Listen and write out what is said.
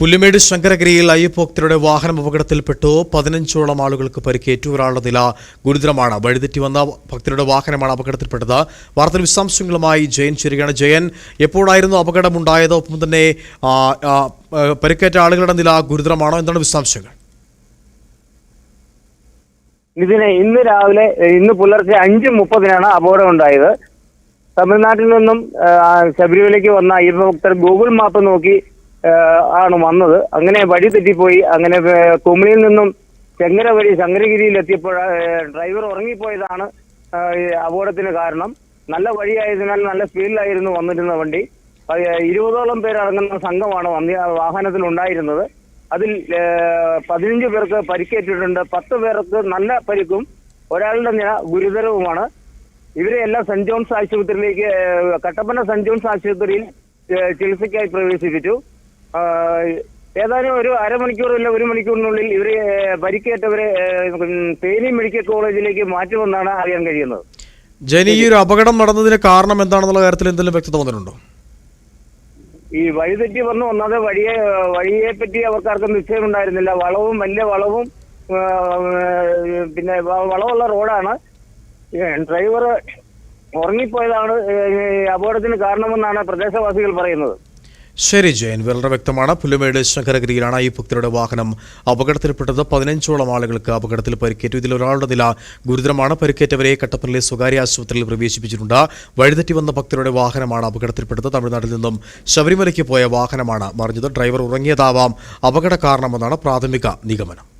പുല്ലുമേട് ശങ്കരഗിരിയിൽ അയ്യപ്പോക്തരുടെ വാഹനം അപകടത്തിൽപ്പെട്ടു. പതിനഞ്ചോളം ആളുകൾക്ക് പരിക്കേറ്റു. ഒരാളുടെ നില ഗുരുതരമാണ്. വഴിതെറ്റി വന്ന ഭക്തരുടെ വാഹനമാണ് അപകടത്തിൽപ്പെട്ടത്. വാർത്തയിൽ വിശദാംശങ്ങളുമായി ജയൻ ചേരുകയാണ്. ജയൻ എപ്പോഴായിരുന്നു അപകടമുണ്ടായത്? ഒപ്പം തന്നെ പരിക്കേറ്റ ആളുകളുടെ നില ഗുരുതരമാണോ? എന്താണ് വിശദാംശങ്ങൾ? ഇതിന് ഇന്ന് രാവിലെ ഇന്ന് പുലർച്ചെ അഞ്ച് മുപ്പതിനാണ് അപകടം ഉണ്ടായത് തമിഴ്നാട്ടിൽ നിന്നും ശബരിമലയ്ക്ക് വന്ന അയ്യപ്പ ഭക്തർ ഗൂഗിൾ മാപ്പ് നോക്കി ആണ് വന്നത്. അങ്ങനെ വഴി തെറ്റിപ്പോയി. അങ്ങനെ കുമിളിയിൽ നിന്നും ചെങ്ങര വഴി ശങ്കരഗിരിയിൽ എത്തിയപ്പോൾ ഡ്രൈവർ ഉറങ്ങിപ്പോയതാണ് അപകടത്തിന് കാരണം. നല്ല വഴിയായതിനാൽ നല്ല സ്പീഡിലായിരുന്നു വന്നിരുന്ന വണ്ടി. ഇരുപതോളം പേരടങ്ങുന്ന സംഘമാണ് വന്നി വാഹനത്തിൽ ഉണ്ടായിരുന്നത്. അതിൽ പതിനഞ്ച് പേർക്ക് പരിക്കേറ്റിട്ടുണ്ട്. പത്ത് പേർക്ക് നല്ല പരിക്കും ഒരാളുടെ നില ഗുരുതരവുമാണ്. ഇവരെ എല്ലാം സെന്റ് ജോൺസ് ആശുപത്രിയിലേക്ക് കട്ടപ്പന സെന്റ് ജോൺസ് ആശുപത്രിയിൽ ചികിത്സയ്ക്കായി പ്രവേശിപ്പിച്ചു. ഏതാനും ഒരു അരമണിക്കൂർ അല്ല ഒരു മണിക്കൂറിനുള്ളിൽ ഇവർ പരിക്കേറ്റവരെ തേനി മെഡിക്കൽ കോളേജിലേക്ക് മാറ്റുമെന്നാണ് അറിയാൻ കഴിയുന്നത്. ജനി ഈ ഒരു അപകടം നടന്നതിന് കാരണം എന്താണെന്നുള്ള കാര്യത്തിൽ എന്തെങ്കിലും വ്യക്തത വന്നിട്ടുണ്ടോ? ഈ വഴി തെറ്റി വന്നു ഒന്നാമത് വഴിയെ വഴിയെ പറ്റി അവർക്കാർക്കും നിശ്ചയമുണ്ടായിരുന്നില്ല. വളവും വലിയ വളവും പിന്നെ വളവുള്ള റോഡാണ്. ഡ്രൈവർ ഉറങ്ങിപ്പോയതാണ് അപകടത്തിന് കാരണമെന്നാണ് പ്രദേശവാസികൾ പറയുന്നത്. ശരി ജയൻ. വളരെ വ്യക്തമാണ്. പുല്ലുമേട് ശങ്കരഗിരിയിലാണ് ഈ ഭക്തരുടെ വാഹനം അപകടത്തിൽപ്പെട്ടത്. പതിനഞ്ചോളം ആളുകൾക്ക് അപകടത്തിൽ പരിക്കേറ്റു. ഇതിൽ ഒരാളുടെ നില ഗുരുതരമാണ്. പരിക്കേറ്റവരെ കട്ടപ്പനയിലെ സ്വകാര്യ ആശുപത്രിയിൽ പ്രവേശിപ്പിച്ചിട്ടുണ്ട്. വഴിതെറ്റി വന്ന ഭക്തരുടെ വാഹനമാണ് അപകടത്തിൽപ്പെട്ടത്. തമിഴ്നാട്ടിൽ നിന്നും ശബരിമലയ്ക്ക് പോയ വാഹനമാണ് മറിഞ്ഞത്. ഡ്രൈവർ ഉറങ്ങിയതാവാം. അപകട കാരണമെന്നാണ് പ്രാഥമിക നിഗമനം.